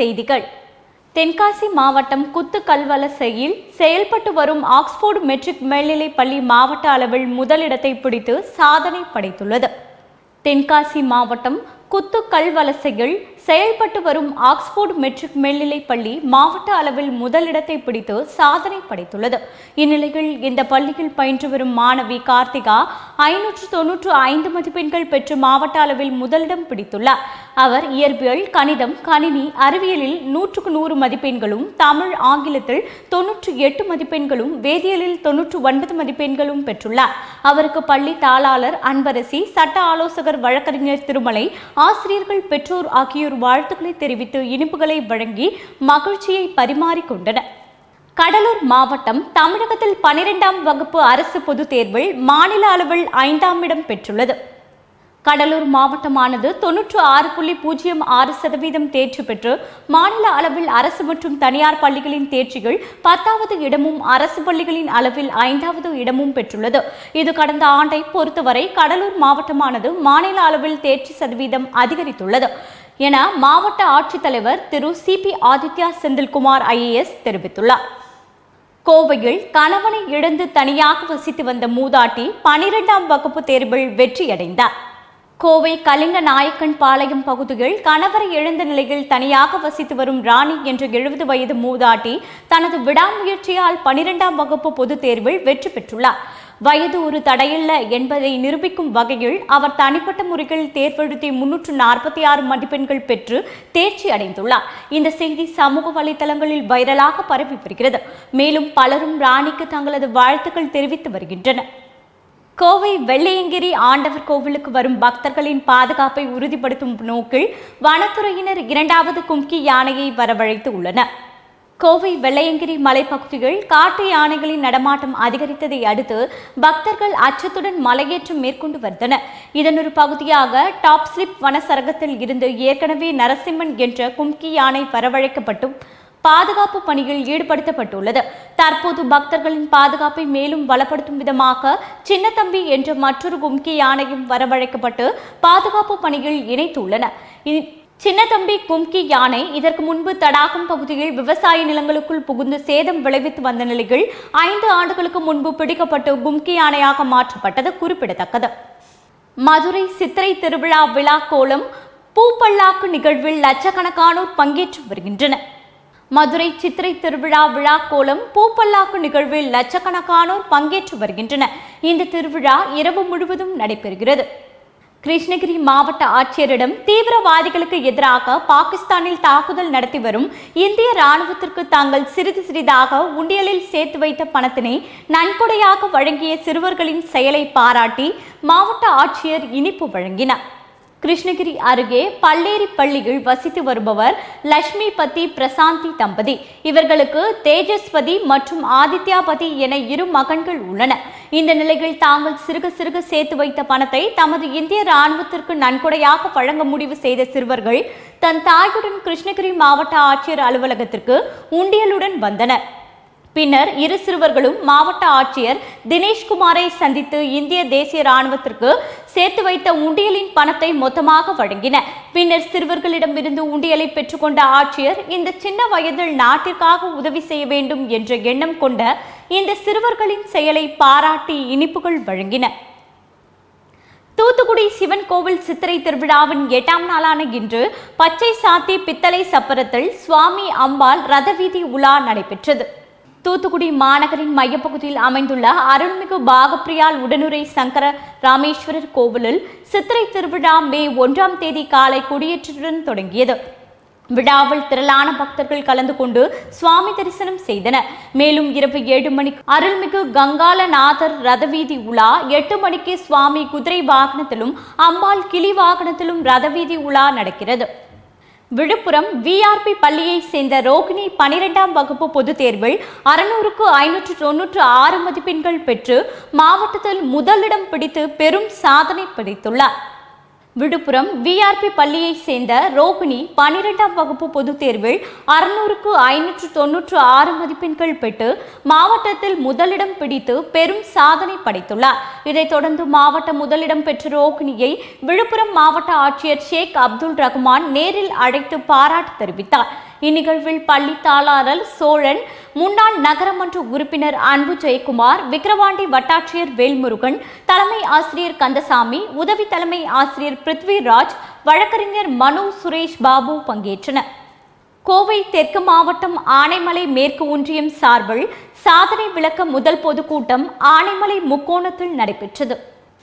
செய்திகள். தென்காசி மாவட்டம் குத்துக்கல்வலசையில் செயல்பட்டு வரும் ஆக்ஸ்போர்டு மெட்ரிக் மேல்நிலைப் பள்ளி மாவட்ட அளவில் முதலிடத்தை பிடித்து சாதனை படைத்துள்ளது. தென்காசி மாவட்டம் குத்துக்கல்வலசையில் செயல்பட்டு வரும் ஆக்ஸ்போர்ட் மெட்ரிக் மேல்நிலைப் பள்ளி மாவட்ட அளவில் முதலிடத்தை பிடித்து சாதனை படைத்துள்ளது. இந்நிலையில் இந்த பள்ளியில் பயின்று வரும் மாணவி கார்த்திகா ஐநூற்று தொன்னூற்று ஐந்து மதிப்பெண்கள் பெற்று மாவட்ட அளவில் முதலிடம் பிடித்துள்ளார். அவர் இயற்பியல் கணிதம் கணினி அறிவியலில் நூற்றுக்கு நூறு மதிப்பெண்களும் தமிழ் ஆங்கிலத்தில் தொன்னூற்று எட்டு மதிப்பெண்களும் வேதியியலில் தொன்னூற்று ஒன்பது மதிப்பெண்களும் பெற்றுள்ளார். அவருக்கு பள்ளி தாளாளர் அன்பரசி சட்ட ஆலோசகர் வழக்கறிஞர் திருமலை ஆசிரியர்கள் பெற்றோர் ஆகியோர் வாழ்த்துக்களை தெரிவித்து இனிப்புகளை வழங்கி மகிழ்ச்சியை பரிமாறிக்கொண்டனர் கடலூர் மாவட்டம் தமிழகத்தில் பனிரெண்டாம் வகுப்பு அரசு பொதுத் தேர்வில் மாநில அளவில் ஐந்தாம் இடம் பெற்றுள்ளது. கடலூர் மாவட்டமானது தொன்னூற்று ஆறு புள்ளி பூஜ்ஜியம் ஆறு சதவீதம் தேர்ச்சி பெற்று மாநில அளவில் அரசு மற்றும் தனியார் பள்ளிகளின் தேர்ச்சிகள் பத்தாவது இடமும் அரசு பள்ளிகளின் அளவில் ஐந்தாவது இடமும் பெற்றுள்ளது. இது கடந்த ஆண்டை பொறுத்தவரை கடலூர் மாவட்டமானது மாநில அளவில் தேர்ச்சி சதவீதம் அதிகரித்துள்ளது. என மாவட்ட ஆட்சித்தலைவர் திரு C P Aditya Senthilkumar IAS தெரிவித்துள்ளார். கோவையில் கணவனை இழந்து தனியாக வசித்து வந்த மூதாட்டி பனிரெண்டாம் வகுப்பு தேர்வில் வெற்றியடைந்தார். கோவை கலிங்க நாயக்கன் பாளையம் பகுதியில் கணவரை இழந்த நிலையில் தனியாக வசித்து வரும் ராணி என்ற எழுபது வயது மூதாட்டி தனது விடாமுயற்சியால் பனிரெண்டாம் வகுப்பு பொதுத் தேர்வில் வெற்றி பெற்றுள்ளார். வயது ஒரு தடையல்ல என்பதை நிரூபிக்கும் வகையில் அவர் தனிப்பட்ட முறையில் தேர்வெழுத்தி முன்னூற்று நாற்பத்தி ஆறு மதிப்பெண்கள் பெற்று தேர்ச்சி அடைந்துள்ளார். இந்த செய்தி சமூக வலைதளங்களில் வைரலாக பரவி வருகிறது. மேலும் பலரும் ராணிக்கு தங்களது வாழ்த்துக்கள் தெரிவித்து வருகின்றனர். கோவை வெள்ளையங்கிரி ஆண்டவர் கோவிலுக்கு வரும் பக்தர்களின் பாதுகாப்பை உறுதிப்படுத்தும் நோக்கில் வனத்துறையினர் இரண்டாவது கும்கி யானையை வரவழைத்து உள்ளனர். கோவை வெள்ளையங்கிரி மலைப்பகுதியில் காட்டு யானைகளின் நடமாட்டம் அதிகரித்ததை அடுத்து பக்தர்கள் அச்சத்துடன் மலையேற்றம் மேற்கொண்டு வந்தனர் இதன் ஒரு பகுதியாக டாப் ஸ்லிப் வனசரகத்தில் இருந்து ஏற்கனவே நரசிம்மன் என்ற கும்கி யானை வரவழைக்கப்பட்டும் பாதுகாப்பு பணியில் ஈடுபடுத்தப்பட்டுள்ளது. தற்போது பக்தர்களின் பாதுகாப்பை மேலும் பலப்படுத்தும் விதமாக சின்னத்தம்பி என்ற மற்றொரு கும்கி யானையும் வரவழைக்கப்பட்டு பாதுகாப்பு பணியில் இணைத்துள்ளன சின்னதம்பி சின்னத்தம்பி கும்கி யானை இதற்கு முன்பு தடாகம் பகுதியில் விவசாய நிலங்களுக்குள் புகுந்து சேதம் விளைவித்து வந்த நிலையில் ஐந்து ஆண்டுகளுக்கு முன்பு பிடிக்கப்பட்டு கும்கி யானையாக மாற்றப்பட்டது குறிப்பிடத்தக்கது. மதுரை சித்திரை திருவிழா விழா கோலம் பூப்பல்லாக்கு நிகழ்வில் லட்சக்கணக்கானோர் பங்கேற்று வருகின்றனர். மதுரை சித்திரை திருவிழா விழா கோலம் பூப்பல்லாக்கு நிகழ்வில் லட்சக்கணக்கானோர் பங்கேற்று வருகின்றனர். இந்த திருவிழா இரவு முழுவதும் நடைபெறுகிறது. கிருஷ்ணகிரி மாவட்ட ஆட்சியரிடம் தீவிரவாதிகளுக்கு எதிராக பாகிஸ்தானில் தாக்குதல் நடத்தி வரும் இந்திய ராணுவத்திற்கு தாங்கள் சிறிது சிறிதாக உண்டியலில் சேர்த்து வைத்த பணத்தினை நன்கொடையாக வழங்கிய சிறுவர்களின் செயலை பாராட்டி மாவட்ட ஆட்சியர் இனிப்பு வழங்கினார். கிருஷ்ணகிரி அருகே பல்லேரி பள்ளியில் வசித்து வருபவர் லட்சுமி பதி பிரசாந்தி தம்பதி. இவர்களுக்கு தேஜஸ்பதி மற்றும் ஆதித்யாபதி என இரு மகன்கள் உள்ளனர். இந்த நிலையில் தாங்கள் சிறுக சிறுக சேர்த்து வைத்த பணத்தை தமது இந்திய ராணுவத்திற்கு நன்கொடையாக வழங்க முடிவு செய்த சிறுவர்கள் தன் தாயுடன் கிருஷ்ணகிரி மாவட்ட ஆட்சியர் அலுவலகத்திற்கு உண்டியலுடன் வந்தனர். பின்னர் இரு சிறுவர்களும் மாவட்ட ஆட்சியர் தினேஷ்குமாரை சந்தித்து இந்திய தேசிய ராணுவத்திற்கு சேர்த்து வைத்த உண்டியலின் பணத்தை மொத்தமாக வழங்கின. பின்னர் சிறுவர்களிடமிருந்து உண்டியலை பெற்றுக்கொண்ட ஆட்சியர் இந்த சின்ன வயதில் நாட்டிற்காக உதவி செய்ய வேண்டும் என்ற எண்ணம் கொண்ட இந்த சிறுவர்களின் செயலை பாராட்டி இனிப்புகள் வழங்கின. தூத்துக்குடி சிவன் கோவில் சித்திரை திருவிழாவின் எட்டாம் நாளான இன்று பச்சை சாத்தி பித்தளை சப்பரத்தில் சுவாமி அம்பாள் ரதவீதி உலா நடைபெற்றது. தூத்துக்குடி மாநகரின் மையப்பகுதியில் அமைந்துள்ள அருள்மிகு பாகப்பிரியால் உடனுரை சங்கர ராமேஸ்வரர் கோவிலில் சித்திரை திருவிழா மே ஒன்றாம் தேதி காலை கொடியேற்றத்துடன் தொடங்கியது. விழாவில் திரளான பக்தர்கள் கலந்து கொண்டு சுவாமி தரிசனம் செய்தனர். மேலும் இரவு ஏழு மணிக்கு அருள்மிகு கங்காலநாதர் ரதவீதி உலா எட்டு மணிக்கு சுவாமி குதிரை வாகனத்திலும் அம்பாள் கிளி வாகனத்திலும் ரதவீதி உலா நடக்கிறது. விழுப்புரம் விஆர்பி பள்ளியை சேர்ந்த ரோகிணி பனிரெண்டாம் வகுப்பு பொதுத் தேர்வில் அறுநூறுக்கு ஐநூற்று தொன்னூற்று ஆறு மதிப்பெண்கள் பெற்று மாவட்டத்தில் முதலிடம் பிடித்து பெரும் சாதனை படைத்துள்ளார். விழுப்புரம் விஆர்பி பள்ளியை சேர்ந்த ரோகிணி பனிரெண்டாம் வகுப்பு பொதுத் தேர்வில் அறுநூறுக்கு ஐநூற்று தொன்னூற்று ஆறு மதிப்பெண்கள் பெற்று மாவட்டத்தில் முதலிடம் பிடித்து பெரும் சாதனை படைத்துள்ளார். இதைத் தொடர்ந்து மாவட்ட முதலிடம் பெற்ற ரோகிணியை விழுப்புரம் மாவட்ட ஆட்சியர் ஷேக் அப்துல் ரஹ்மான் நேரில் அழைத்து பாராட்டு தெரிவித்தார். இந்நிகழ்வில் பள்ளி தாளாளர் சோழன் முன்னாள் நகரமன்ற உறுப்பினர் அன்பு ஜெயக்குமார் விக்கிரவாண்டி வட்டாட்சியர் வேல்முருகன் தலைமை ஆசிரியர் கந்தசாமி உதவி தலைமை ஆசிரியர் பிருத்விராஜ் வழக்கறிஞர் மனு சுரேஷ் பாபு பங்கேற்றனர். கோவை தெற்கு மாவட்டம் ஆனைமலை மேற்கு ஒன்றியம் சார்பில் சாதனை விளக்க முதல் பொதுக்கூட்டம் ஆனைமலை முக்கோணத்தில் நடைபெற்றது.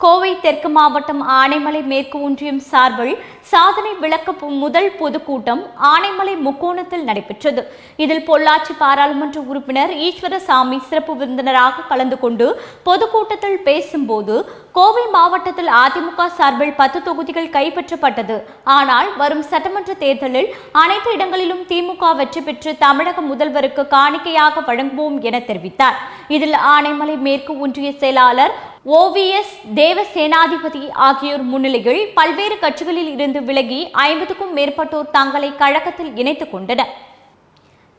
கோவை தெற்கு மாவட்டம் ஆனைமலை மேற்கு ஒன்றியம் சார்பில் சாதனை விளக்க முதல் பொதுக்கூட்டம் ஆனைமலை முக்கோணத்தில் நடைபெற்றது. இதில் பொள்ளாச்சி பாராளுமன்ற உறுப்பினர் ஈஸ்வரசாமி சிறப்பு விருந்தினராக கலந்து கொண்டு பொதுக்கூட்டத்தில் பேசும்போது கோவை மாவட்டத்தில் அதிமுக சார்பில் பத்து தொகுதிகள் கைப்பற்றப்பட்டது. ஆனால் வரும் சட்டமன்ற தேர்தலில் அனைத்து இடங்களிலும் திமுக வெற்றி பெற்று தமிழக முதல்வருக்கு காணிக்கையாக வழங்குவோம் என தெரிவித்தார். இதில் ஆனைமலை மேற்கு ஒன்றிய செயலாளர் ஓவிஎஸ் தேவசேனாதிபதி ஆகியோர் முன்னிலையில் பல்வேறு கட்சிகளில் இருந்து விலகி ஐம்பதுக்கும் மேற்பட்டோர் தங்களை கழகத்தில் இணைத்துக் கொண்டனர்.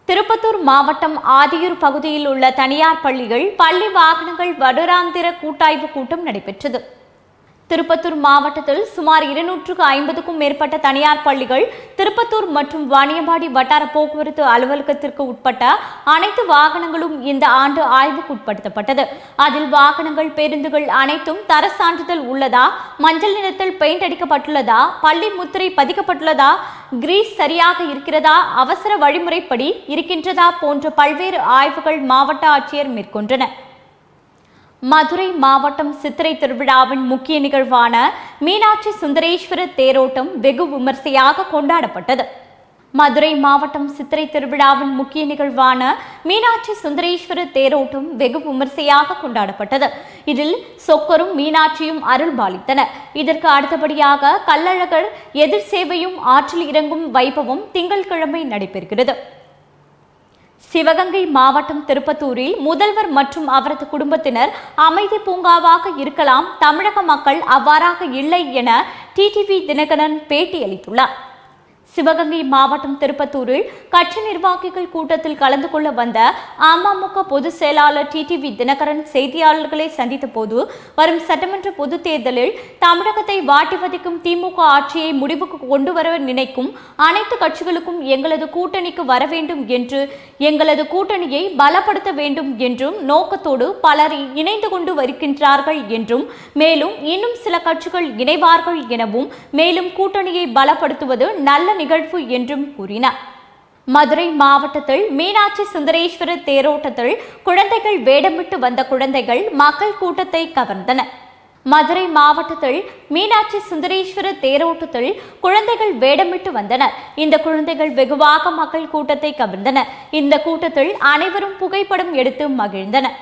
திருப்பத்தூர் மாவட்டம் ஆதியூர் பகுதியில் உள்ள தனியார் பள்ளிகள் பள்ளி வாகனங்கள் வருடாந்திர கூட்டாய்வு கூட்டம் நடைபெற்றது. திருப்பத்தூர் மாவட்டத்தில் சுமார் இருநூற்றுக்கு ஐம்பதுக்கும் மேற்பட்ட தனியார் பள்ளிகள் திருப்பத்தூர் மற்றும் வாணியம்பாடி வட்டார போக்குவரத்து அலுவலகத்திற்கு உட்பட்ட அனைத்து வாகனங்களும் இந்த ஆண்டு ஆய்வுக்கு உட்படுத்தப்பட்டது. அதில் வாகனங்கள் பேருந்துகள் அனைத்தும் தர சான்றிதழ் உள்ளதா மஞ்சள் நிறத்தில் பெயிண்ட் அடிக்கப்பட்டுள்ளதா பள்ளி முத்திரை பதிக்கப்பட்டுள்ளதா கிரீஸ் சரியாக இருக்கிறதா அவசர வழிமுறைப்படி இருக்கின்றதா போன்ற பல்வேறு ஆய்வுகள் மாவட்ட ஆட்சியர் மேற்கொண்டனர். மதுரை மாவட்டம் சித்திரை திருவிழாவின் முக்கிய நிகழ்வான மீனாட்சி சுந்தரேஸ்வர தேரோட்டம் வெகு விமர்சையாக கொண்டாடப்பட்டது. மதுரை மாவட்டம் சித்திரை திருவிழாவின் முக்கிய நிகழ்வான மீனாட்சி சுந்தரேஸ்வர தேரோட்டம் வெகு விமர்சையாக கொண்டாடப்பட்டது. இதில் சொக்கரும் மீனாட்சியும் அருள் பாலித்தனர் இதற்கு அடுத்தபடியாக கல்லழகர் எதிர் சேவையும் ஆற்றில் இறங்கும் வைபவம் திங்கட்கிழமை நடைபெறுகிறது. சிவகங்கை மாவட்டம் திருப்பத்தூரில் முதல்வர் மற்றும் அவரது குடும்பத்தினர் அமைதி பூங்காவாக இருக்கலாம் தமிழக மக்கள் அவ்வாறாக இல்லை என டிடிவி தினகரன் பேட்டியளித்துள்ளார். சிவகங்கை மாவட்டம் திருப்பத்தூரில் கட்சி நிர்வாகிகள் கூட்டத்தில் கலந்து கொள்ள வந்த அமமுக பொதுச் செயலாளர் டிடிவி தினகரன் செய்தியாளர்களை சந்தித்த போது வரும் சட்டமன்ற பொதுத் தேர்தலில் தமிழகத்தை வாட்டி வதைக்கும் திமுக ஆட்சியை முடிவுக்கு கொண்டு வர நினைக்கும் அனைத்து கட்சிகளுக்கும் எங்களது கூட்டணிக்கு வர வேண்டும் என்று எங்களது கூட்டணியை பலப்படுத்த வேண்டும் என்றும் நோக்கத்தோடு பலர் இணைந்து கொண்டு வருகின்றார்கள் என்றும் மேலும் இன்னும் சில கட்சிகள் இணைவார்கள் எனவும் மேலும் கூட்டணியை பலப்படுத்துவது நல்ல நிகழ்வு என்றும் கூறினார். மதுரை மாவட்டத்தில் மீனாட்சி சுந்தரேஸ்வர தேரோட்டத்தில் குழந்தைகள் வேடமிட்டு வந்த குழந்தைகள் மக்கள் கூட்டத்தை கவர்ந்தன. மதுரை மாவட்டத்தில் மீனாட்சி சுந்தரேஸ்வர தேரோட்டத்தில் குழந்தைகள் வேடமிட்டு வந்தனர். இந்த குழந்தைகள் வெகுவாக மக்கள் கூட்டத்தை கவர்ந்தன. இந்த கூட்டத்தில் அனைவரும் புகைப்படம் எடுத்து மகிழ்ந்தனர்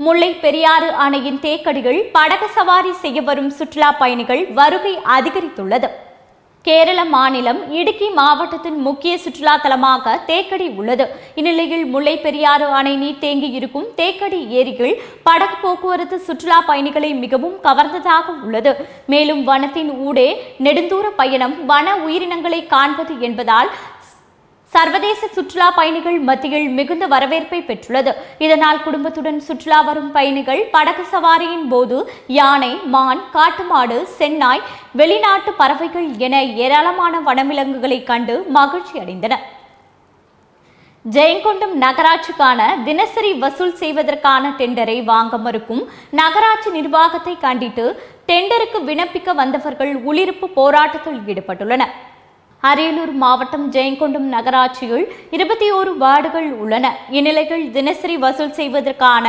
முல்லை பெரியாறு அணையின் தேக்கடிகள் படகு சவாரி செய்ய வரும் சுற்றுலா பயணிகள் வருகை அதிகரித்துள்ளது. கேரள மாநிலம் இடுக்கி மாவட்டத்தின் முக்கிய சுற்றுலா தலமாக தேக்கடி உள்ளது. இந்நிலையில் முல்லை பெரியாறு அணை நீர் தேங்கி இருக்கும் தேக்கடி ஏரிகள் படகு போக்குவரத்து சுற்றுலா பயணிகளை மிகவும் கவர்ந்ததாக உள்ளது. மேலும் வனத்தின் ஊடே நெடுந்தூர பயணம் வன உயிரினங்களை காண்பது என்பதால் சர்வதேச சுற்றுலா பயணிகள் மத்தியில் மிகுந்த வரவேற்பை பெற்றுள்ளது. இதனால் குடும்பத்துடன் சுற்றுலா வரும் பயணிகள் படகு சவாரியின் போது யானை மான் காட்டுமாடு சென்னாய் வெளிநாட்டு பறவைகள் என ஏராளமான வனவிலங்குகளை கண்டு மகிழ்ச்சி அடைந்தனர். ஜெயங்கொண்டம் நகராட்சிக்கான தினசரி வசூல் செய்வதற்கான டெண்டரை வாங்க மறுக்கும் நகராட்சி நிர்வாகத்தை கண்டித்து டெண்டருக்கு விண்ணப்பிக்க வந்தவர்கள் உளிருப்பு போராட்டத்தில் ஈடுபட்டுள்ளனர். அரியலூர் மாவட்டம் ஜெயங்கொண்டம் நகராட்சியில் இருபத்தி ஓரு வார்டுகள் உள்ளன. இந்நிலையில் தினசரி வசூல் செய்வதற்கான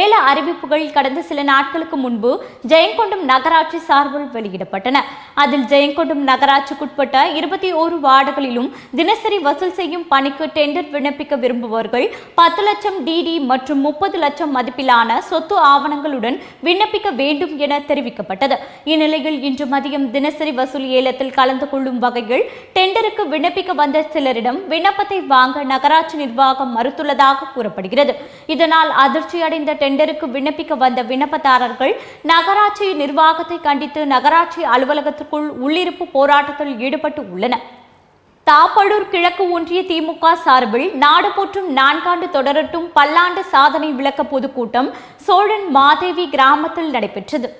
ஏழு அறிவிப்புகள் கடந்த சில நாட்களுக்கு முன்பு ஜெயங்கொண்டம் நகராட்சி சார்பில் வெளியிடப்பட்டன. அதில் ஜெயங்கொண்டம் நகராட்சிக்குட்பட்ட இருபத்தி ஓரு வார்டுகளிலும் தினசரி வசூல் செய்யும் பணிக்கு டெண்டர் விண்ணப்பிக்க விரும்புபவர்கள் பத்து லட்சம் டிடி மற்றும் முப்பது லட்சம் மதிப்பிலான சொத்து ஆவணங்களுடன் விண்ணப்பிக்க வேண்டும் என தெரிவிக்கப்பட்டது. இந்நிலையில் இன்று மதியம் தினசரி வசூல் ஏலத்தில் கலந்து கொள்ளும் வகையில் டெண்டருக்கு விண்ணப்பிக்க வந்த சிலரிடம் விண்ணப்பத்தை வாங்க நகராட்சி நிர்வாகம் மறுத்துள்ளதாக கூறப்படுகிறது. இதனால் அதிர்ச்சியடைந்த டெண்டருக்கு விண்ணப்பிக்க வந்த விண்ணப்பதாரர்கள் நகராட்சி நிர்வாகத்தை கண்டித்து நகராட்சி அலுவலகத்திற்குள் உள்ளிருப்பு போராட்டத்தில் ஈடுபட்டு உள்ளனர். தாப்படூர் கிழக்கு ஒன்றிய திமுக சார்பில் நாடு போற்றும் நான்காண்டு தொடரட்டும் பல்லாண்டு சாதனை விளக்க பொதுக்கூட்டம் சோழன் மாதேவி கிராமத்தில் நடைபெற்றது.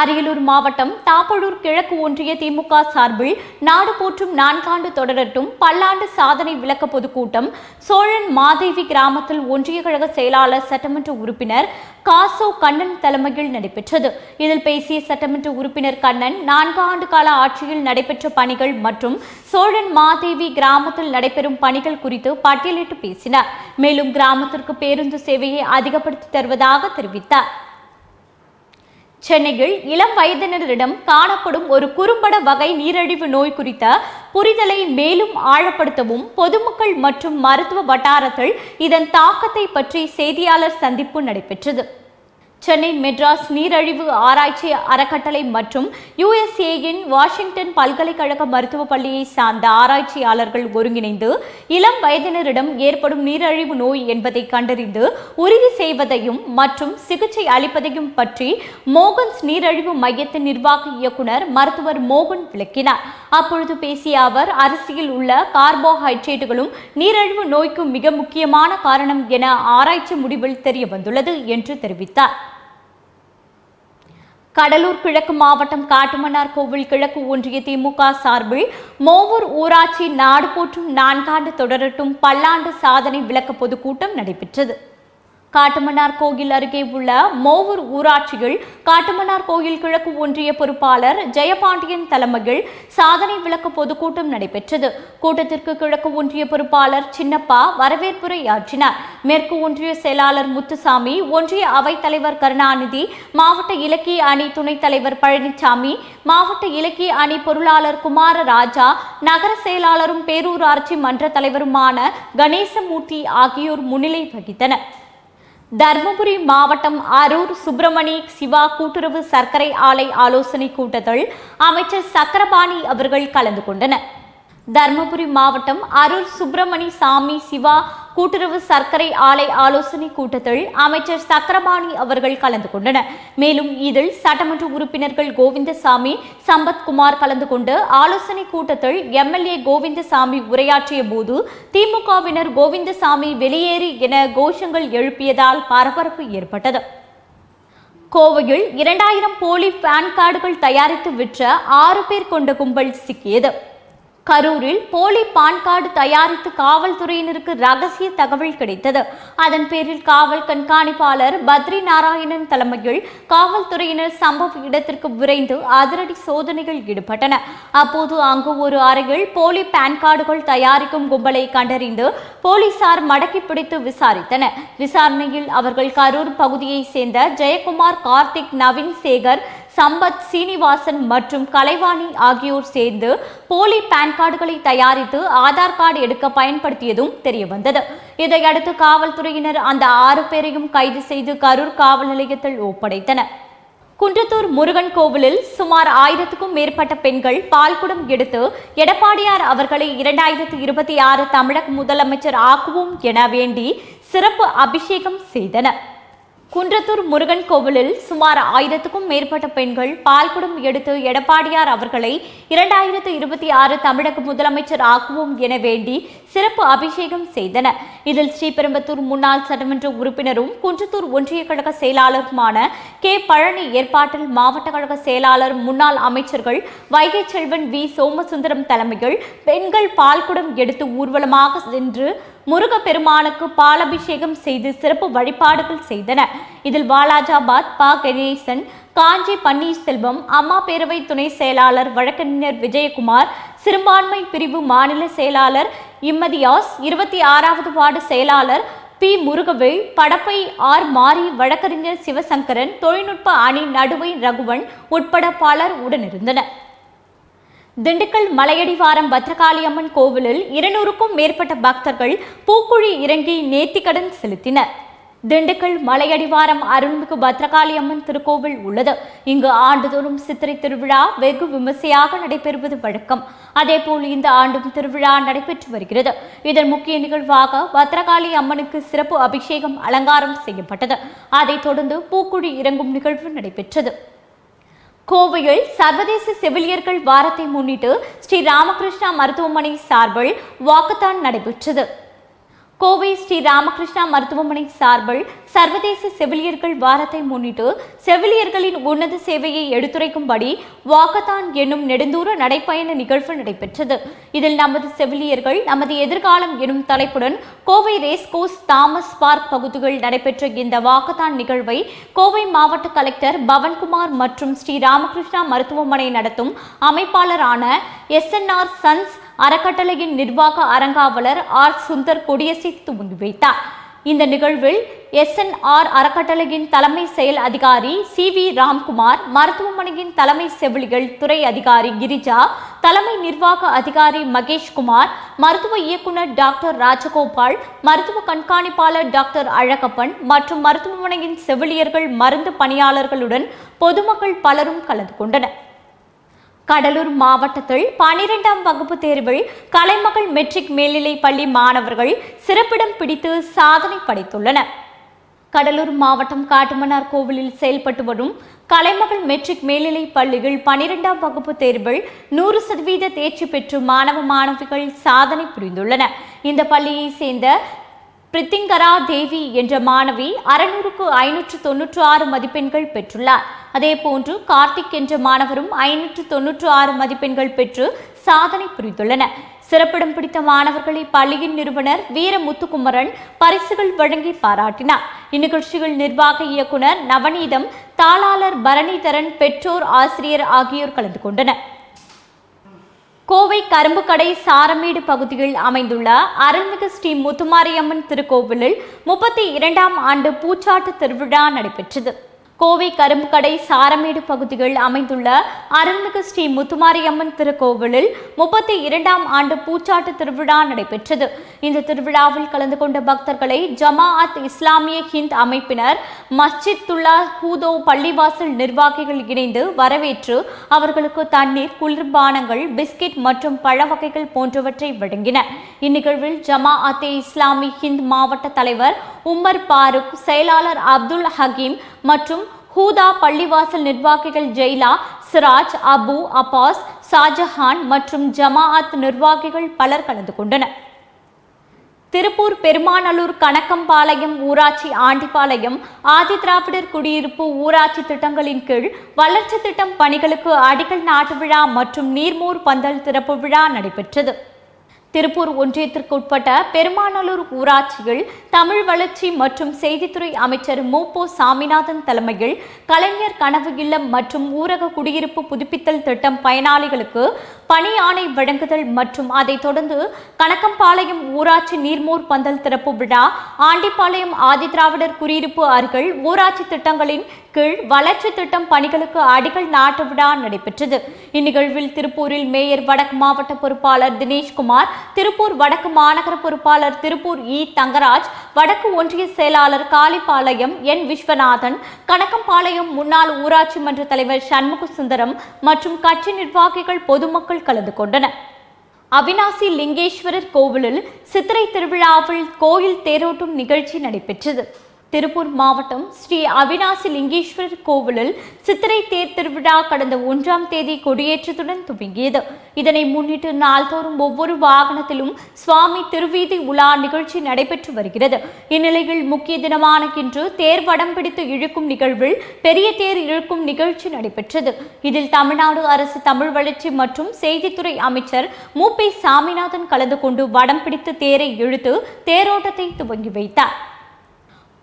அரியலூர் மாவட்டம் தாப்பழூர் கிழக்கு ஒன்றிய திமுக சார்பில் நாடு போற்றும் நான்காண்டு தொடரட்டும் பல்லாண்டு சாதனை விளக்க பொதுக்கூட்டம் சோழன் மாதேவி கிராமத்தில் ஒன்றிய கழக செயலாளர் சட்டமன்ற உறுப்பினர் காசோ கண்ணன் தலைமையில் நடைபெற்றது. இதில் பேசிய சட்டமன்ற உறுப்பினர் கண்ணன் நான்கு ஆண்டு கால ஆட்சியில் நடைபெற்ற பணிகள் மற்றும் சோழன் மாதேவி கிராமத்தில் நடைபெறும் பணிகள் குறித்து பட்டியலிட்டு பேசினார். மேலும் கிராமத்திற்கு பேருந்து சேவையை அதிகப்படுத்தி தருவதாக தெரிவித்தார். சென்னையில் இளம் வயதினரிடம் காணப்படும் ஒரு குறும்பட வகை நீரிழிவு நோய் குறித்த புரிதலை மேலும் ஆழப்படுத்தவும் பொதுமக்கள் மற்றும் மருத்துவ வட்டாரத்தில் இதன் தாக்கத்தை பற்றி செய்தியாளர் சந்திப்பு நடைபெற்றது. சென்னை மெட்ராஸ் நீரழிவு ஆராய்ச்சி அறக்கட்டளை மற்றும் யுஎஸ்ஏயின் வாஷிங்டன் பல்கலைக்கழக மருத்துவ பள்ளியை சார்ந்த ஆராய்ச்சியாளர்கள் ஒருங்கிணைந்து இளம் வயதினரிடம் ஏற்படும் நீரழிவு நோய் என்பதை கண்டறிந்து உறுதி செய்வதையும் மற்றும் சிகிச்சை அளிப்பதையும் பற்றி மோகன்ஸ் நீரழிவு மையத்தின் நிர்வாக இயக்குனர் மருத்துவர் மோகன் விளக்கினார். அப்பொழுது பேசிய அவர் அரிசியில் உள்ள கார்போஹைட்ரேட்டுகளும் நீரழிவு நோய்க்கு மிக முக்கியமான காரணம் என ஆராய்ச்சி முடிவில் தெரிய வந்துள்ளது என்று தெரிவித்தார். கடலூர் கிழக்கு மாவட்டம் காட்டுமன்னார் கோவில் கிழக்கு ஒன்றிய திமுக சார்பில் மோவூர் ஊராட்சி நாடு போற்றும் நான்காண்டு தொடரட்டும் பல்லாண்டு சாதனை விளக்க பொதுக்கூட்டம் நடைபெற்றது. காட்டுமன்னார் கோயில் அருகே உள்ள மோவூர் ஊராட்சியில் காட்டுமன்னார் கோயில் கிழக்கு ஒன்றிய பொறுப்பாளர் ஜெயபாண்டியன் தலைமையில் சாதனை விளக்க பொதுக்கூட்டம் நடைபெற்றது. கூட்டத்திற்கு கிழக்கு ஒன்றிய பொறுப்பாளர் சின்னப்பா வரவேற்புரையாற்றினார் மேற்கு ஒன்றிய செயலாளர் முத்துசாமி ஒன்றிய அவைத் தலைவர் கருணாநிதி மாவட்ட இலக்கிய அணி துணைத் தலைவர் பழனிசாமி மாவட்ட இலக்கிய அணி பொருளாளர் குமார ராஜா நகர செயலாளரும் பேரூராட்சி மன்ற தலைவருமான கணேசமூர்த்தி ஆகியோர் முன்னிலை வகித்தனர். தருமபுரி மாவட்டம் அரூர் சுப்பிரமணி சிவா கூட்டுறவு சர்க்கரை ஆலை ஆலோசனை கூட்டத்தில் அமைச்சர் சக்கரபாணி அவர்கள் கலந்து கொண்டனர். தருமபுரி மாவட்டம் அரூர் சுப்பிரமணி சாமி சிவா கூட்டுறவு சர்க்கரை ஆலை ஆலோசனை கூட்டத்தில் அமைச்சர் சக்கரபாணி அவர்கள் கலந்து கொண்டனர். மேலும் இதில் சட்டமன்ற உறுப்பினர்கள் கோவிந்தசாமி சம்பத்குமார் கலந்து கொண்டு ஆலோசனை கூட்டத்தில் எம்எல்ஏ கோவிந்தசாமி உரையாற்றிய போது திமுகவினர் கோவிந்தசாமி வெளியேறி என கோஷங்கள் எழுப்பியதால் பரபரப்பு ஏற்பட்டது. கோவையில் இரண்டாயிரம் போலி பான் கார்டுகள் தயாரித்து விற்ற ஆறு பேர் கொண்ட கும்பல் சிக்கியது. கரூரில் போலி பான் கார்டு தயாரித்து காவல்துறையினருக்கு ரகசிய தகவல் கிடைத்தது. அதன் பேரில் காவல் கண்காணிப்பாளர் பத்ரி நாராயணன் தலைமையில் காவல்துறையினர் சம்பவ இடத்திற்கு விரைந்து அதிரடி சோதனைகள் ஈடுபட்டன. அப்போது அங்கு ஒரு அறையில் போலி பான் கார்டுகள் தயாரிக்கும் கும்பலை கண்டறிந்து போலீசார் மடக்கி பிடித்து விசாரித்தனர். விசாரணையில் அவர்கள் கரூர் பகுதியைச் சேர்ந்த ஜெயக்குமார் கார்த்திக் நவீன் சேகர் சம்பத் சீனிவாசன் மற்றும் கலைவாணி ஆகியோர் சேர்ந்து போலி பான் கார்டுகளை தயாரித்து ஆதார் கார்டு எடுக்க பயன்படுத்தியதும் தெரியவந்தது. இதையடுத்து காவல்துறையினர் அந்த ஆறு பேரையும் கைது செய்து கரூர் காவல் நிலையத்தில் ஒப்படைத்தனர். குன்றத்தூர் முருகன் கோவிலில் சுமார் ஆயிரத்துக்கும் மேற்பட்ட பெண்கள் பால்குடம் எடுத்து எடப்பாடியார் அவர்களை இரண்டாயிரத்தி இருபத்தி ஆறு தமிழக முதலமைச்சர் ஆக்குவோம் என வேண்டி சிறப்பு அபிஷேகம் செய்தனர். குன்றத்தூர் முருகன் கோவிலில் சுமார் ஆயிரத்துக்கும் மேற்பட்ட பெண்கள் பால்குடம் எடுத்து எடப்பாடியார் அவர்களை இரண்டாயிரத்து இருபத்தி ஆறு தமிழக முதலமைச்சர் ஆக்குவோம் என வேண்டி சிறப்பு அபிஷேகம் செய்தனர் இதில் ஸ்ரீபெரும்பத்தூர் முன்னாள் சட்டமன்ற உறுப்பினரும் குன்றத்தூர் ஒன்றிய கழக செயலாளருமான கே பழனி ஏற்பாட்டில் மாவட்ட கழக செயலாளர் முன்னாள் அமைச்சர்கள் வைகை செல்வன் வி சோமசுந்தரம் தலைமையில் பெண்கள் பால்குடம் எடுத்து ஊர்வலமாக சென்று முருகப்பெருமானுக்கு பாலபிஷேகம் செய்து சிறப்பு வழிபாடுகள் செய்தனர் இதில் வாலாஜாபாத் ப. கணேசன் காஞ்சி பன்னீர்செல்வம் அம்மா பேரவை துணை செயலாளர் வழக்கறிஞர் விஜயகுமார் சிறுபான்மை பிரிவு மாநில செயலாளர் இம்மதியாஸ் இருபத்தி ஆறாவது வார்டு செயலாளர் பி. முருகவேல் படப்பை ஆர். மாரி வழக்கறிஞர் சிவசங்கரன் தொழில்நுட்ப அணி நடுவை ரகுவன் உட்பட பலர் உடனிருந்தனர். திண்டுக்கல் மலையடிவாரம் பத்ரகாளியம்மன் கோவிலில் இருநூறுக்கும் மேற்பட்ட பக்தர்கள் பூக்குழி இறங்கி நேர்த்திக்கடன் செலுத்தினர். திண்டுக்கல் மலையடிவாரம் அருள்மிகு பத்ரகாளி அம்மன் திருக்கோவில் உள்ளது. இங்கு ஆண்டுதோறும் சித்திரை திருவிழா வெகு விமர்சையாக நடைபெறுவது வழக்கம். அதேபோல் இந்த ஆண்டும் திருவிழா நடைபெற்று வருகிறது. இதன் முக்கிய நிகழ்வாக பத்ரகாளி அம்மனுக்கு சிறப்பு அபிஷேகம் அலங்காரம் செய்யப்பட்டது. அதைத் தொடர்ந்து பூக்குழி இறங்கும் நிகழ்வு நடைபெற்றது. கோவையில் சர்வதேச செவிலியர்கள் வாரத்தை முன்னிட்டு ஸ்ரீ ராமகிருஷ்ணா மருத்துவமனை சார்பில் வாக்கத்தான் நடைபெற்றது. கோவை ஸ்ரீ ராமகிருஷ்ணா மருத்துவமனை சார்பில் சர்வதேச செவிலியர்கள் வாரத்தை முன்னிட்டு செவிலியர்களின் உன்னத சேவையை எடுத்துரைக்கும்படி வாக்கத்தான் என்னும் நெடுந்தூர நடைப்பயண நிகழ்வு நடைபெற்றது. இதில் நமது செவிலியர்கள் நமது எதிர்காலம் எனும் தலைப்புடன் கோவை ரேஸ்கோஸ் தாமஸ் பார்க் பகுதிகளில் நடைபெற்ற இந்த வாக்கத்தான் நிகழ்வை கோவை மாவட்ட கலெக்டர் பவன்குமார் மற்றும் ஸ்ரீ ராமகிருஷ்ணா மருத்துவமனை நடத்தும் அமைப்பாளரான எஸ்என்ஆர் சன்ஸ் அறக்கட்டளையின் நிர்வாக அரங்காவலர் ஆர். சுந்தர் கொடியசைத்து துவங்கி வைத்தார். இந்த நிகழ்வில் எஸ்என்ஆர் அறக்கட்டளையின் தலைமை செயல் அதிகாரி சி. வி. ராம்குமார் மருத்துவமனையின் தலைமை செவிலிகள் துறை அதிகாரி கிரிஜா தலைமை நிர்வாக அதிகாரி மகேஷ்குமார் மருத்துவ இயக்குனர் டாக்டர் ராஜகோபால் மருத்துவ கண்காணிப்பாளர் டாக்டர் அழகப்பன் மற்றும் மருத்துவமனையின் செவிலியர்கள் மருந்து பணியாளர்களுடன் பொதுமக்கள் பலரும் கலந்து கொண்டனர். கடலூர் மாவட்டத்தில் பனிரெண்டாம் வகுப்பு தேர்வில் கலைமகள் மெட்ரிக் மேல்நிலை பள்ளி மாணவர்கள் சிறப்பிடம் பிடித்து சாதனை படைத்துள்ளனர். கடலூர் மாவட்டம் காட்டுமன்னார் கோவிலில் செயல்பட்டு வரும் கலைமகள் மெட்ரிக் மேல்நிலை பள்ளியில் பனிரெண்டாம் வகுப்பு தேர்வில் நூறு சதவீத தேர்ச்சி பெற்று மாணவ மாணவிகள் சாதனை புரிந்துள்ளனர். இந்த பள்ளியை சேர்ந்த பிரித்திங்கரா தேவி என்ற மாணவி அறுநூறுக்கு ஐநூற்று தொன்னூற்று ஆறு மதிப்பெண்கள் பெற்றுள்ளார். அதேபோன்று கார்த்திக் என்ற மாணவரும் ஐநூற்று தொன்னூற்று ஆறு மதிப்பெண்கள் பெற்று சாதனை புரிந்துள்ளனர். சிறப்பிடம் பிடித்த மாணவர்களை பள்ளியின் நிறுவனர் வீர முத்துக்குமரன் பரிசுகள் வழங்கி பாராட்டினார். இந்நிகழ்ச்சியில் நிர்வாக இயக்குனர் நவநீதம் தாளாளர் பரணிதரன் பெற்றோர் ஆசிரியர் ஆகியோர் கலந்து கொண்டனர். கோவை கரும்புக்கடை சாரமேடு பகுதியில் அமைந்துள்ள அருள்மிகு ஸ்ரீ முத்துமாரியம்மன் திருக்கோவிலில் முப்பத்தி இரண்டாம் ஆண்டு பூச்சாட்டு திருவிழா நடைபெற்றது. கோவை கரும்புக்கடை சாரமேடு பகுதியில் அமைந்துள்ள அருள்மிகு ஸ்ரீ முத்துமாரியம்மன் திருக்கோவிலில் முப்பத்தி இரண்டாம் ஆண்டு பூச்சாட்டு திருவிழா நடைபெற்றது. இந்த திருவிழாவில் கலந்து கொண்ட பக்தர்களை ஜமாஅத் இஸ்லாமிய ஹிந்த் அமைப்பினர் மஸ்ஜித் துல்லா ஹூதோ பள்ளிவாசல் நிர்வாகிகள் இணைந்து வரவேற்று அவர்களுக்கு தண்ணீர் குளிர்பானங்கள் பிஸ்கெட் மற்றும் பழ வகைகள் போன்றவற்றை வழங்கினர் இந்நிகழ்வில் ஜமாஅத்தே இஸ்லாமி ஹிந்த் மாவட்ட தலைவர் உமர் பாருக் செயலாளர் அப்துல் ஹகீம் மற்றும் ஹூதா பள்ளிவாசல் நிர்வாகிகள் ஜெய்லா சிராஜ் அபு அப்பாஸ் ஷாஜஹான் மற்றும் ஜமாஅத் நிர்வாகிகள் பலர் கலந்து கொண்டனர். திருப்பூர் பெருமாநல்லூர் கணக்கம்பாளையம் ஊராட்சி ஆண்டிப்பாளையம் ஆதிதிராவிடர் குடியிருப்பு ஊராட்சி திட்டங்களின் கீழ் வளர்ச்சி திட்டம் பணிகளுக்கு அடிக்கல் நாட்டு விழா மற்றும் நீர்மூர் பந்தல் திறப்பு விழா நடைபெற்றது. திருப்பூர் ஒன்றியத்திற்கு உட்பட்ட பெருமாநல்லூர் ஊராட்சியில் தமிழ் வளர்ச்சி மற்றும் செய்தித்துறை அமைச்சர் மூப்போ சாமிநாதன் தலைமையில் கலைஞர் கனவு இல்லம் மற்றும் ஊரக குடியிருப்பு புதுப்பித்தல் திட்டம் பயனாளிகளுக்கு பணி ஆணை வழங்குதல் மற்றும் அதைத் தொடர்ந்து கணக்கம்பாளையம் ஊராட்சி நீர்மூர் பந்தல் திறப்பு விழா ஆண்டிப்பாளையம் ஆதிதிராவிடர் குடியிருப்பு அருகில் ஊராட்சி திட்டங்களின் கீழ் வளர்ச்சி திட்டம் பணிகளுக்கு அடிக்கல் நாட்டு விழா நடைபெற்றது. இந்நிகழ்வில் திருப்பூரில் மேயர் வடக்கு மாவட்ட பொறுப்பாளர் தினேஷ்குமார் திருப்பூர் வடக்கு மாநகர பொறுப்பாளர் திருப்பூர் இ. தங்கராஜ் வடக்கு ஒன்றிய செயலாளர் காளிப்பாளையம் என். விஸ்வநாதன் கணக்கம்பாளையம் முன்னாள் ஊராட்சி மன்ற தலைவர் சண்முக சுந்தரம் மற்றும் கட்சி நிர்வாகிகள் பொதுமக்கள் கலந்து கொண்டனர். அவினாசி லிங்கேஸ்வரர் கோவிலில் சித்திரை திருவிழாவில் கோயில் தேரோட்டும் நிகழ்ச்சி நடைபெற்றது. திருப்பூர் மாவட்டம் ஸ்ரீ அவினாசி லிங்கேஸ்வரர் கோவிலில் சித்திரை தேர் திருவிழா கடந்த ஒன்றாம் தேதி கொடியேற்றத்துடன் துவங்கியது. இதனை முன்னிட்டு நாள்தோறும் ஒவ்வொரு வாகனத்திலும் சுவாமி திருவீதி உலா நிகழ்ச்சி நடைபெற்று வருகிறது. இந்நிலையில் முக்கிய தினமான இன்று தேர் வடம் பிடித்து இழுக்கும் நிகழ்வில் பெரிய தேர் இழுக்கும் நிகழ்ச்சி நடைபெற்றது. இதில் தமிழ்நாடு அரசு தமிழ் வளர்ச்சி மற்றும் செய்தித்துறை அமைச்சர் மு. பி. சாமிநாதன் கலந்து கொண்டு வடம் பிடித்து தேரை இழுத்து தேரோட்டத்தை துவங்கி வைத்தார்.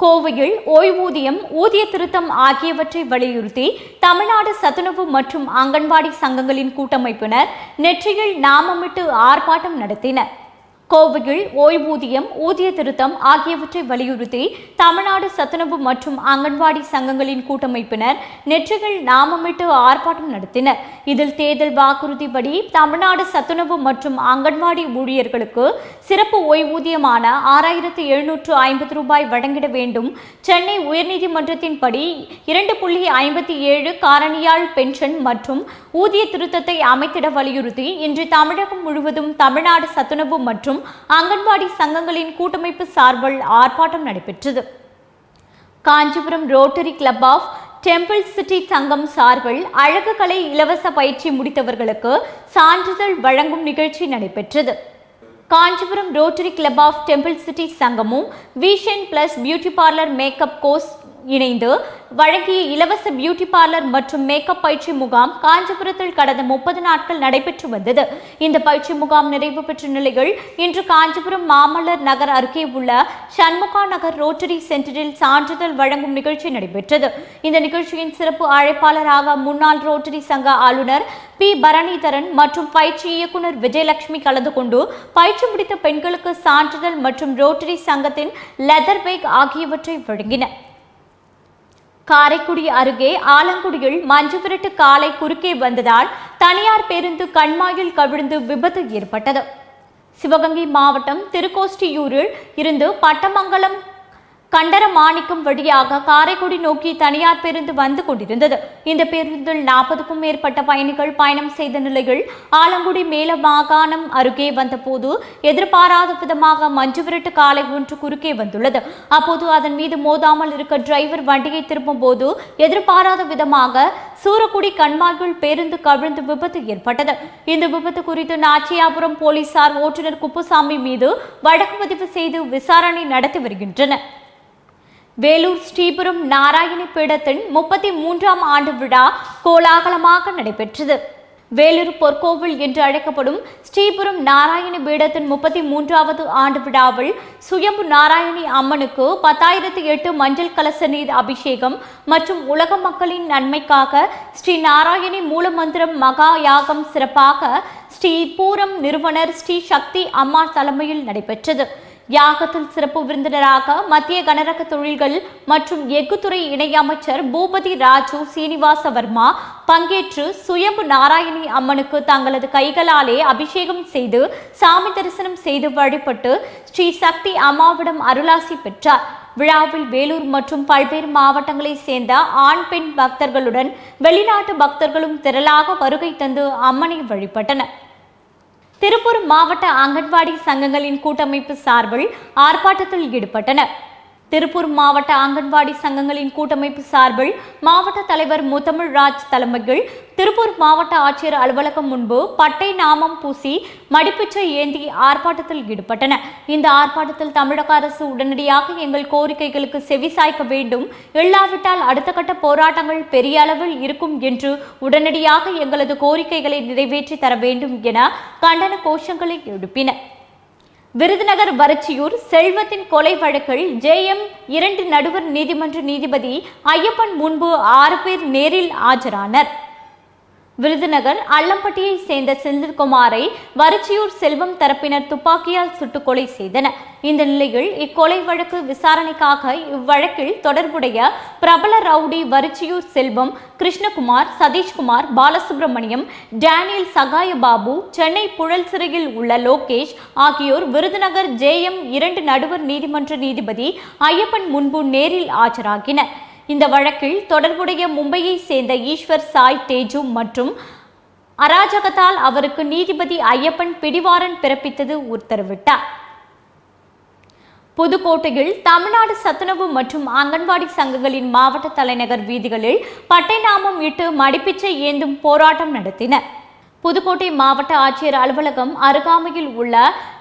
கோவையில் ஓய்வூதியம் ஊதிய திருத்தம் ஆகியவற்றை வலியுறுத்தி தமிழ்நாடு சத்துணவு மற்றும் அங்கன்வாடி சங்கங்களின் கூட்டமைப்பினர் நெற்றியில் நாமமிட்டு ஆர்ப்பாட்டம் நடத்தினர். கோவையில் ஓய்வூதியம் ஊதிய திருத்தம் ஆகியவற்றை வலியுறுத்தி தமிழ்நாடு சத்துணவு மற்றும் அங்கன்வாடி சங்கங்களின் கூட்டமைப்பினர் நெற்றிகள் நாமமிட்டு ஆர்ப்பாட்டம் நடத்தினர். இதில் தேர்தல் வாக்குறுதிப்படி தமிழ்நாடு சத்துணவு மற்றும் அங்கன்வாடி ஊழியர்களுக்கு சிறப்பு ஓய்வூதியமான ஆறாயிரத்து எழுநூற்று ஐம்பது ரூபாய் வழங்கிட வேண்டும். சென்னை உயர்நீதிமன்றத்தின்படி இரண்டு புள்ளி ஐம்பத்தி ஏழு காரணியால் பென்ஷன் மற்றும் ஊதிய திருத்தத்தை அமைத்திட வலியுறுத்தி இன்று தமிழகம் முழுவதும் தமிழ்நாடு சத்துணவு மற்றும் அங்கன்வாடி சங்கங்களின் கூட்டமைப்பு சார்பில் ஆர்ப்பாட்டம் நடைபெற்றது. Kanchipuram rotary club of temple city சங்கம் சார்பில் அழகு கலை இலவச பயிற்சி முடித்தவர்களுக்கு சான்றிதழ் வழங்கும் நிகழ்ச்சி நடைபெற்றது. Kanchipuram rotary club of temple city சங்கமும் vision plus beauty parlour makeup course இணைந்து வழங்கிய இலவச பியூட்டி பார்லர் மற்றும் மேக்கப் பயிற்சி முகாம் காஞ்சிபுரத்தில் கடந்த முப்பது நாட்கள் நடைபெற்று வந்தது. இந்த பயிற்சி முகாம் நிறைவு பெற்ற நிலையில் இன்று காஞ்சிபுரம் மாமல்லர் நகர் அருகே உள்ள சண்முகா நகர் ரோட்டரி சென்டரில் சான்றிதழ் வழங்கும் நிகழ்ச்சி நடைபெற்றது. இந்த நிகழ்ச்சியின் சிறப்பு அழைப்பாளராக முன்னாள் ரோட்டரி சங்க ஆளுநர் பி. பரணிதரன் மற்றும் பயிற்சி இயக்குனர் விஜயலட்சுமி கலந்து கொண்டு பயிற்சி முடித்த பெண்களுக்கு சான்றிதழ் மற்றும் ரோட்டரி சங்கத்தின் லெதர் பேக் ஆகியவற்றை வழங்கினர். காரைக்குடி அருகே ஆலங்குடியில் மஞ்சு விரட்டு காலை குறுக்கே வந்ததால் தனியார் பேருந்து கண்மாயில் கவிழ்ந்து விபத்து ஏற்பட்டது. சிவகங்கை மாவட்டம் திருக்கோஷ்டியூரில் இருந்து பட்டமங்கலம் கண்டரமாணிக்கம் வழியாக காரைக்குடி நோக்கி தனியார் பேருந்து வந்து கொண்டிருந்தது. இந்த பேருந்தில் நாற்பதுக்கும் மேற்பட்ட பயணிகள் பயணம் செய்த நிலையில் ஆலங்குடி மேல மாகாணம் அருகே வந்தபோது எதிர்பாராத விதமாக மஞ்சு விரட்டு காலை ஒன்று குறுக்கே வந்துள்ளது. அப்போது அதன் மீது மோதாமல் இருக்க டிரைவர் வண்டியை திரும்பும் போது எதிர்பாராத விதமாக சூரக்குடி கண்மாய்க்குள் பேருந்து கவிழ்ந்து விபத்து ஏற்பட்டது. இந்த விபத்து குறித்து நாச்சியாபுரம் போலீசார் ஓட்டுநர் குப்புசாமி மீது வழக்கு பதிவு செய்து விசாரணை நடத்தி வருகின்றனர். வேலூர் ஸ்ரீபுரம் நாராயணி பீடத்தின் முப்பத்தி மூன்றாம் ஆண்டு விழா கோலாகலமாக நடைபெற்றது. வேலூர் பொற்கோவில் என்று அழைக்கப்படும் ஸ்ரீபுரம் நாராயணி பீடத்தின் முப்பத்தி மூன்றாவது ஆண்டு விழாவில் சுயம்பு நாராயணி அம்மனுக்கு பத்தாயிரத்து எட்டு மஞ்சள் கலச நீர் அபிஷேகம் மற்றும் உலக மக்களின் நன்மைக்காக ஸ்ரீ நாராயணி மூலமந்திரம் மகா யாகம் சிறப்பாக ஸ்ரீ பூரம் நிறுவனர் ஸ்ரீ சக்தி அம்மா தலைமையில் நடைபெற்றது. யாகத்தில் சிறப்பு விருந்தினராக மத்திய கனரக தொழில்கள் மற்றும் எஃகுத்துறை இணையமைச்சர் பூபதி ராஜு சீனிவாச வர்மா பங்கேற்று சுயம்பு நாராயணி அம்மனுக்கு தங்களது கைகளாலே அபிஷேகம் செய்து சாமி தரிசனம் செய்து வழிபட்டு ஸ்ரீ சக்தி அம்மாவிடம் அருளாசி பெற்றார். விழாவில் வேலூர் மற்றும் பல்வேறு மாவட்டங்களைச் சேர்ந்த ஆண் பெண் பக்தர்களுடன் வெளிநாட்டு பக்தர்களும் திரளாக வருகை தந்து அம்மனை வழிபட்டனர். திருப்பூர் மாவட்ட அங்கன்வாடி சங்கங்களின் கூட்டமைப்பு சார்பில் ஆர்ப்பாட்டத்தில் ஈடுபட்டனர். திருப்பூர் மாவட்ட அங்கன்வாடி சங்கங்களின் கூட்டமைப்பு சார்பில் மாவட்ட தலைவர் முத்தமிழ் ராஜ் தலைமையில் திருப்பூர் மாவட்ட ஆட்சியர் அலுவலகம் முன்பு பட்டை நாமம் பூசி மடிப்பிச்சை ஏந்தி ஆர்ப்பாட்டத்தில் ஈடுபட்டனர் இந்த ஆர்ப்பாட்டத்தில் தமிழக அரசு உடனடியாக எங்கள் கோரிக்கைகளுக்கு செவிசாய்க்க வேண்டும். இல்லாவிட்டால் அடுத்த கட்ட போராட்டங்கள் பெரிய அளவில் இருக்கும் என்று உடனடியாக எங்களது கோரிக்கைகளை நிறைவேற்றி தர வேண்டும் என கண்டன கோஷங்களை எழுப்பினர் விருதுநகர் வறட்சியூர் செல்வத்தின் கொலை வழக்கில் ஜேஎம் இரண்டு நடுவர் நீதிமன்ற நீதிபதி ஐயப்பன் முன்பு ஆறு பேர் நேரில் ஆஜரானர். விருதுநகர் அல்லம்பட்டியை சேர்ந்த செந்தில்குமாரை வரச்சியூர் செல்வம் தரப்பினர் துப்பாக்கியால் சுட்டுக் கொலை செய்தனர். இந்த நிலையில் இக்கொலை வழக்கு விசாரணைக்காக இவ்வழக்கில் தொடர்புடைய பிரபல ரவுடி வரிச்சியூர் செல்வம் கிருஷ்ணகுமார் சதீஷ்குமார் பாலசுப்ரமணியம் டேனியல் சகாயபாபு சென்னை புழல் சிறையில் உள்ள லோகேஷ் ஆகியோர் விருதுநகர் ஜேஎம் இரண்டு நடுவர் நீதிமன்ற நீதிபதி ஐயப்பன் முன்பு நேரில் ஆஜராகினர். இந்த வழக்கில் தொடர்புடைய மும்பையை சேர்ந்த ஈஸ்வர் சாய் தேஜு மற்றும் அராஜகத்தால் அவருக்கு நீதிபதி ஐயப்பன் பிடிவாரன் பிறப்பித்தது உத்தரவிட்டார். புதுக்கோட்டையில் தமிழ்நாடு சத்துணவு மற்றும் அங்கன்வாடி சங்கங்களின் மாவட்ட தலைநகர் வீதிகளில் பட்டை நாமம் இட்டு மடிப்பிச்சை ஏந்தும் போராட்டம் நடத்தினர். புதுக்கோட்டை மாவட்ட ஆட்சியர் அலுவலகம் அருகாமையில் உள்ள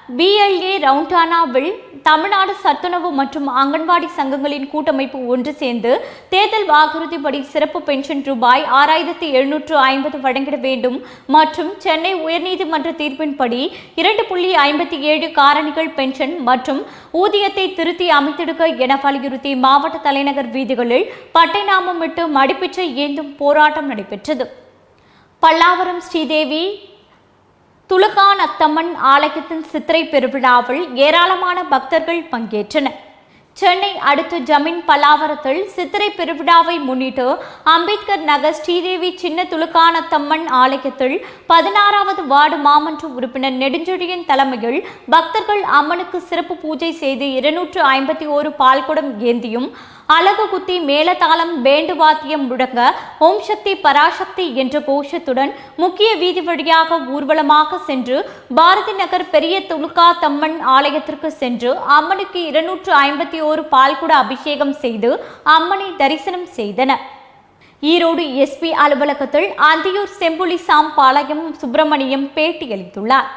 பிஎல்ஏ ரவுண்டானாவில் தமிழ்நாடு சத்துணவு மற்றும் அங்கன்வாடி சங்கங்களின் கூட்டமைப்பு ஒன்று சேர்ந்து தேர்தல் வாக்குறுதிப்படி சிறப்பு பென்ஷன் ரூபாய் ஆறாயிரத்தி எழுநூற்று ஐம்பது வழங்கிட வேண்டும் மற்றும் சென்னை உயர்நீதிமன்ற தீர்ப்பின்படி இரண்டு புள்ளி ஐம்பத்தி ஏழு காரணிகள் பென்ஷன் மற்றும் ஊதியத்தை திருத்தி அமைத்திடுக என வலியுறுத்தி மாவட்ட தலைநகர் வீதிகளில் பட்டை நாமமிட்டு மடிப்பிச்சை ஏந்தும் போராட்டம் நடைபெற்றது. பல்லாவரம் ஸ்ரீதேவி துலுகான் அத்தம்மன் ஆலயத்தின் சித்திரை பெருவிழாவில் ஏராளமான பக்தர்கள் பங்கேற்றனர். சென்னை அடுத்த ஜமீன் பலாவரத்தில் சித்திரை பெருவிழாவை முன்னிட்டு அம்பேத்கர் நகர் ஸ்ரீதேவி சின்ன துலுக்கானத்தம்மன் ஆலயத்தில் பதினாறாவது வார்டு மாமன்ற உறுப்பினர் நெடுஞ்செழியன் தலைமையில் பக்தர்கள் அம்மனுக்கு சிறப்பு பூஜை செய்து இருநூற்று ஐம்பத்தி ஓரு பால்குடம் ஏந்தியும் அழகு குத்தி மேலதாளம் பேண்டு வாத்தியம் முழங்க ஓம் சக்தி பராசக்தி என்ற கோஷத்துடன் முக்கிய வீதி வழியாக ஊர்வலமாக சென்று பாரதி நகர் பெரிய துலுக்கா தம்மன் ஆலயத்திற்கு சென்று அம்மனுக்கு இருநூற்று ஐம்பத்தி ஓரு பால்குட அபிஷேகம் செய்து அம்மனை தரிசனம் செய்தனர் ஈரோடு எஸ்பி அலுவலகத்தில் அந்தியூர் செம்புலி சாம் பாளையம் சுப்பிரமணியம் பேட்டியளித்துள்ளார்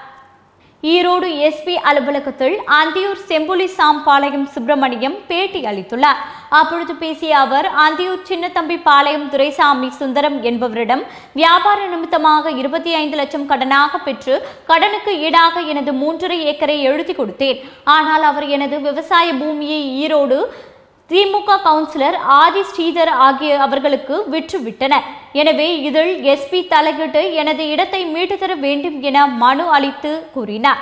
ஈரோடு எஸ்பி அலுவலகத்தில் அந்தியூர் செம்புலி சாம்பாளையம் சுப்பிரமணியம் பேட்டி அளித்துள்ளார். அப்பொழுது பேசிய அவர் அந்தியூர் சின்னத்தம்பி பாளையம் துரைசாமி சுந்தரம் என்பவரிடம் வியாபார நிமித்தமாக இருபத்தி ஐந்து லட்சம் கடனாக பெற்று கடனுக்கு ஈடாக எனது மூன்றரை ஏக்கரை எழுதி கொடுத்தேன். ஆனால் அவர் எனது விவசாய பூமியை ஈரோடு திமுக கவுன்சிலர் ஆதி ஸ்ரீதர் ஆகிய அவர்களுக்கு விற்றுவிட்டனர் எனவே இதில் எஸ்பி தலையிட்டு எனது இடத்தை மீட்டு தர வேண்டும் என மனு அளித்து கூறினார்.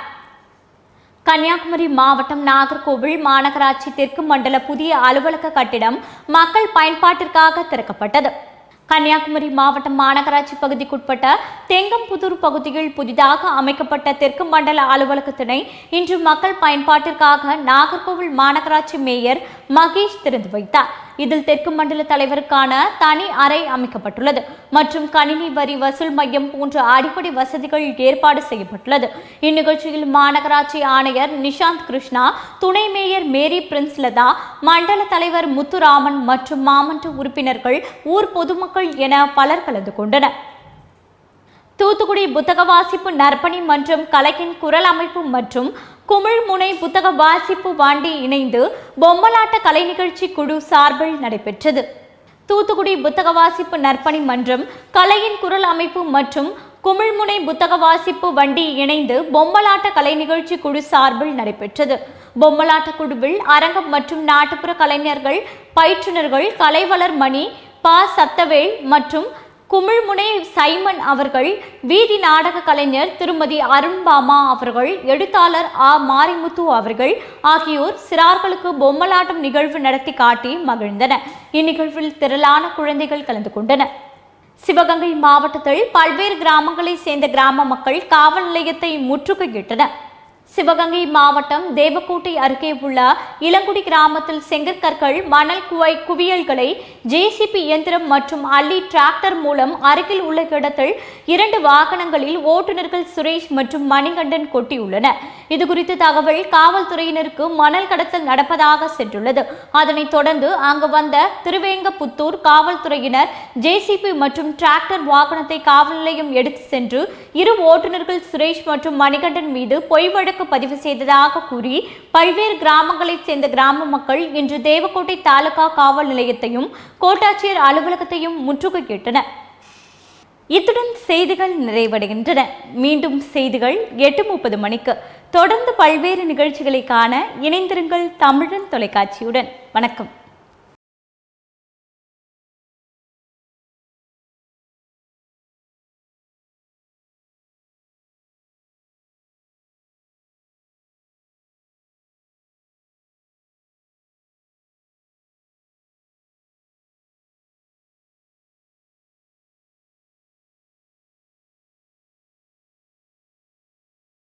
கன்னியாகுமரி மாவட்டம் நாகர்கோவில் மாநகராட்சி தெற்கு மண்டல புதிய அலுவலக கட்டிடம் மக்கள் பயன்பாட்டிற்காக திறக்கப்பட்டது. கன்னியாகுமரி மாவட்டம் மாநகராட்சி பகுதிக்குட்பட்ட தெங்கம்புதூர் பகுதியில் புதிதாக அமைக்கப்பட்ட தெற்கு மண்டல அலுவலகத்தினை இன்று மக்கள் பயன்பாட்டிற்காக நாகர்கோவில் மாநகராட்சி மேயர் மகேஷ் திறந்து வைத்தார். இதில் தெற்கு மண்டல தலைவருக்கான தனி அறை அமைக்கப்பட்டுள்ளது மற்றும் கணினி வரி வசூல் மையம் போன்ற அடிப்படை வசதிகள் ஏற்பாடு செய்யப்பட்டுள்ளது. இந்நிகழ்ச்சியில் மாநகராட்சி ஆணையர் நிஷாந்த் கிருஷ்ணா துணை மேயர் மேரி பிரின்ஸ்லதா மண்டல தலைவர் முத்துராமன் மற்றும் மாமன்ற உறுப்பினர்கள் ஊர் பொதுமக்கள் என பலர் கலந்து கொண்டனர். தூத்துக்குடி புத்தக வாசிப்பு நற்பணி மன்றம் கலையின் குரல் அமைப்பு மற்றும் குமிழ்முனை புத்தக வாசிப்பு வாண்டி இணைந்து பொம்மலாட்ட கலை நிகழ்ச்சி குழு சார்பில் நடைபெற்றது. தூத்துக்குடி புத்தக வாசிப்பு நற்பணி மன்றம் கலையின் குரல் அமைப்பு மற்றும் குமிழ்முனை புத்தக வாசிப்பு வண்டி இணைந்து பொம்மலாட்ட கலை நிகழ்ச்சி குழு சார்பில் நடைபெற்றது. பொம்மலாட்ட குழுவில் அரங்கம் மற்றும் நாட்டுப்புற கலைஞர்கள் பயிற்றுனர்கள் கலைவளர் மணி பா. சத்தவேல் மற்றும் குமிழ்முனை சைமன் அவர்கள் வீதி நாடக கலைஞர் திருமதி அருண்பாமா அவர்கள் எழுத்தாளர் ஆ. மாரிமுத்து அவர்கள் ஆகியோர் சிறார்களுக்கு பொம்மலாட்டம் நிகழ்வு நடத்தி காட்டி மகிழ்ந்தனர். இந்நிகழ்வில் திரளான குழந்தைகள் கலந்து கொண்டனர். சிவகங்கை மாவட்டத்தில் பல்வேறு கிராமங்களைச் சேர்ந்த கிராம மக்கள் காவல் நிலையத்தை முற்றுகையிட்டனர். சிவகங்கை மாவட்டம் தேவக்கோட்டை அருகே உள்ள இளங்குடி கிராமத்தில் செங்கற்கற்கள் மணல் குவை குவியல்களை ஜேசிபி இயந்திரம் மற்றும் அள்ளி டிராக்டர் மூலம் அருகில் உள்ள இடத்தில் இரண்டு வாகனங்களில் ஓட்டுநர்கள் சுரேஷ் மற்றும் மணிகண்டன் கொட்டியுள்ளனர் இதுகுறித்து தகவல் காவல்துறையினருக்கு மணல் கடத்தல் நடப்பதாக சென்றுள்ளது. அதனைத் தொடர்ந்து அங்கு வந்த திருவேங்கபுத்தூர் காவல்துறையினர் ஜேசிபி மற்றும் டிராக்டர் வாகனத்தை காவல் நிலையம் எடுத்து சென்று இரு ஓட்டுநர்கள் சுரேஷ் மற்றும் மணிகண்டன் மீது பொய் வழக்கு பதிவு செய்ததாக கூறி பல்வேறு கிராமங்களைச் சேர்ந்த கிராம மக்கள் இன்று தேவக்கோட்டை தாலுகா காவல் நிலையத்தையும் கோட்டாட்சியர் அலுவலகத்தையும் முற்றுகையிட்டனர் இத்துடன் செய்திகள் நிறைவடைகின்றன. மீண்டும் செய்திகள் எட்டு முப்பது மணிக்கு. தொடர்ந்து பல்வேறு நிகழ்ச்சிகளை காண இணைந்திருங்கள் தமிழன் தொலைக்காட்சியுடன். வணக்கம்.